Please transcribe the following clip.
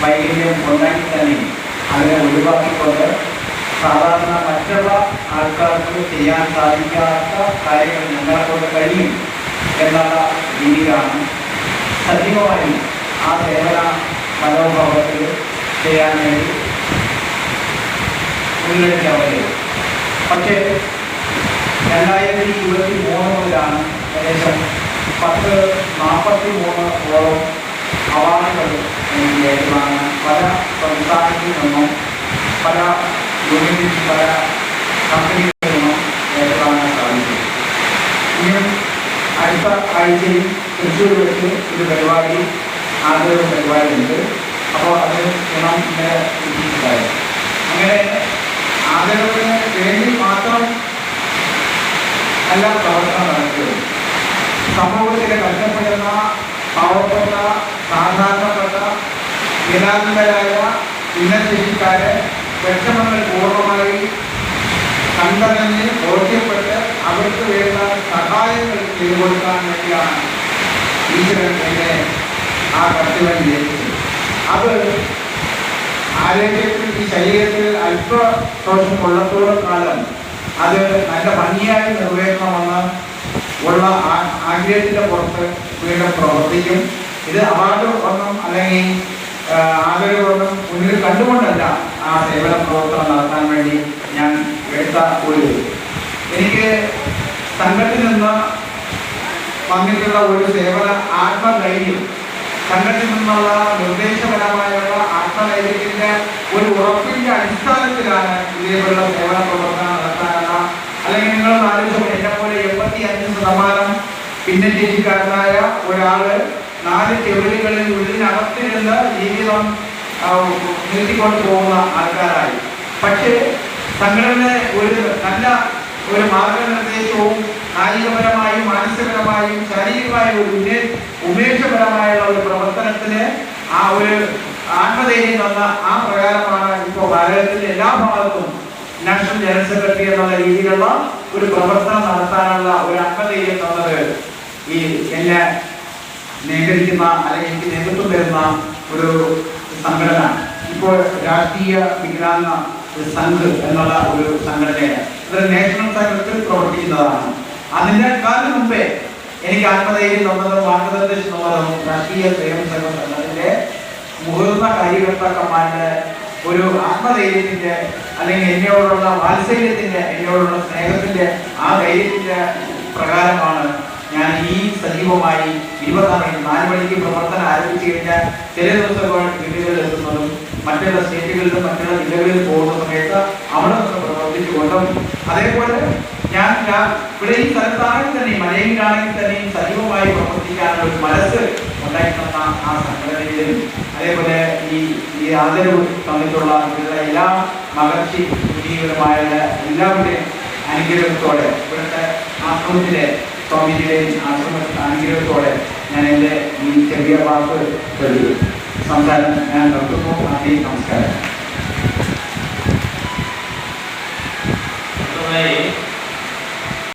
വൈകല്യം ഉണ്ടെങ്കിൽ തന്നെ അതിനെ ഒഴിവാക്കിക്കൊണ്ട് സാധാരണ മറ്റുള്ള ആൾക്കാർക്ക് ചെയ്യാൻ സാധിക്കാത്ത കാര്യങ്ങൾ ഞങ്ങളെ കൊണ്ട് കഴിയും എന്നുള്ള രീതിയിലാണ് സജീവമായി ആ സേവന മനോഭാവത്തിൽ ചെയ്യാൻ വേണ്ടി മുന്നിലെടുക്കാവുന്നത് പക്ഷേ രണ്ടായിരത്തി ഇരുപത്തി മൂന്ന് മുതലാണ് ഏകദേശം പത്ത് നാൽപ്പത്തി മൂന്ന് ഓളം അവാർഡുകൾ ഏറ്റുവാങ്ങാൻ പല സംസ്ഥാനത്തിൽ നിന്നും പല യൂണിറ്റിൽ പല കമ്പനികളിൽ നിന്നും ഏറ്റുവാങ്ങാൻ സാധിക്കും ഇനി അടുത്ത ആഴ്ചയിൽ തൃശ്ശൂർ വെച്ച് ഒരു പരിപാടി ആദരവ് പരിപാടിയുണ്ട് അപ്പോൾ അത് ഗുണം ഇന്നലെ എത്തിയിട്ടുണ്ടായി അങ്ങനെ ആദരവിന് വേണ്ടി മാത്രം അല്ല പ്രവർത്തനം നടത്തുന്നത് സമൂഹത്തിലെ കഷ്ടപ്പെടുന്ന പാവപ്പെട്ട സാധാരണപ്പെട്ട നിരാന്തരായ ഭിന്നശേഷിക്കാരെ വിഷമങ്ങൾ പൂർണമായി കണ്ടറിഞ്ഞ് ബോധ്യപ്പെട്ട് അവർക്ക് വേണ്ട സഹായങ്ങൾ ചെയ്തു കൊടുക്കാൻ വേണ്ടിയാണ് ഈശ്വരൻ എന്നെ ആ കർത്തവ്യം ജയിച്ചത് അത് ആരോഗ്യത്തിൽ ഈ ശരീരത്തിൽ അല്പ ദോഷം ഉള്ളത്തോളം കാലം അത് നല്ല ഭംഗിയായി നിർവഹിക്കണമെന്ന് ഉള്ള ആഗ്രഹത്തിന്റെ പുറത്ത് വീണ്ടും പ്രവർത്തിക്കും. ഇത് അവാർഡ് ഒന്നും അല്ലെങ്കിൽ ആ, ആദരവൊന്നും മുന്നിൽ കണ്ടുകൊണ്ടല്ല ആ സേവന പ്രവർത്തനം നടത്താൻ വേണ്ടി ഞാൻ എടുത്ത ഒരു എനിക്ക് സംഘത്തിൽ നിന്ന് വന്നിട്ടുള്ള ഒരു സേവന ആത്മധൈര്യം സംഘത്തിൽ നിന്നുള്ള നിർദ്ദേശപരമായുള്ള ആത്മധൈര്യത്തിന്റെ ഒരു ഉറപ്പിന്റെ അടിസ്ഥാനത്തിലാണ് ഇതേപോലുള്ള സേവന പ്രവർത്തനം നടത്താനുള്ള അല്ലെങ്കിൽ നിങ്ങൾ ആലോചിച്ചു എന്നെ പോലെ എൺപത്തി അഞ്ച് ശതമാനം ഭിന്നശേഷിക്കാരനായ ഒരാൾ നാല് ചെവിളികളിൽ ഉള്ളിനകത്തിരുന്ന് ജീവിതം നീട്ടിക്കൊണ്ട് പോകുന്ന ആൾക്കാരായി. പക്ഷേ സംഘടന ഒരു നല്ല ഒരു മാർഗനിർദ്ദേശവും കായികപരമായും മാനസികപരമായും ശാരീരികമായും ഒരു ഉന്നേ ഉന്മേഷപരമായുള്ള ഒരു പ്രവർത്തനത്തിന് ആ ഒരു ആത്മധൈര്യം തന്ന ആ പ്രകാരമാണ് ഇപ്പോൾ ഭാരതത്തിന്റെ എല്ലാ ഭാഗത്തും നാഷണൽ ജനറൽ സെക്രട്ടറി എന്നുള്ള രീതിയിലുള്ള ഒരു പ്രവർത്തനം നടത്താനുള്ള ഒരു ആത്മധൈര്യം തന്നത് ഈ എന്നെ നിയന്ത്രിക്കുന്ന അല്ലെങ്കിൽ എനിക്ക് നേതൃത്വം തരുന്ന ഒരു സംഘടന ഇപ്പോൾ രാഷ്ട്രീയ വികലാംഗ സംഘ് എന്നുള്ള ഒരു സംഘടനയാണ്. ഇത് നാഷണൽ തലത്തിൽ പ്രവർത്തിക്കുന്നതാണ്. അതിന്റെ കാലം മുമ്പേ എനിക്ക് ആത്മധൈര്യം തന്നതും മാർഗനിർദ്ദേശം തന്നതും രാഷ്ട്രീയ സ്വയം സംഘം സംഘത്തിന്റെ മുതിർന്ന കാര്യകർത്താക്കന്മാരുടെ ഒരു ആത്മധൈര്യത്തിന്റെ അല്ലെങ്കിൽ എന്നോടുള്ള വാത്സല്യത്തിന്റെ എന്നോടുള്ള സ്നേഹത്തിന്റെ ആ ധൈര്യത്തിന്റെ പ്രകാരമാണ് ഞാൻ ഈ സജീവമായി ഇരുപതാം മണി നാല് മണിക്ക് പ്രവർത്തനം ആരംഭിച്ചു കഴിഞ്ഞാൽ ചില ദിവസങ്ങൾ വീടുകളിൽ എത്തുന്നതും മറ്റുള്ള സ്റ്റേറ്റുകളിലും മറ്റുള്ള ജില്ലകളിൽ പോകുന്ന സമയത്ത് അവിടെ നിന്ന് പ്രവർത്തിച്ചുകൊണ്ടും അതേപോലെ ഞാൻ ഇവിടെ ഈ സ്ഥലത്താണെങ്കിൽ തന്നെയും മലയിലാണെങ്കിൽ തന്നെയും സജീവമായി പ്രവർത്തിക്കാനുള്ള ഒരു മനസ്സ് ഉണ്ടായിട്ടുള്ള ആ സംഘടനയിലും അതേപോലെ ഈ ഈ ആദരവ് തന്നിട്ടുള്ള ഇവരുടെ എല്ലാ മഹർഷി മുനീവരുമായ എല്ലാവരുടെയും അനുഗ്രഹത്തോടെ ഇവിടുത്തെ ആശ്രമത്തിലെ സ്വാമിജിയുടെയും ആശ്രമ അനുഗ്രഹത്തോടെ ഞാൻ എന്റെ ഈ ചെറിയ വാക്ക് സംസാരം ഞാൻ നിർത്തുന്നു. നന്ദി നമസ്കാരം.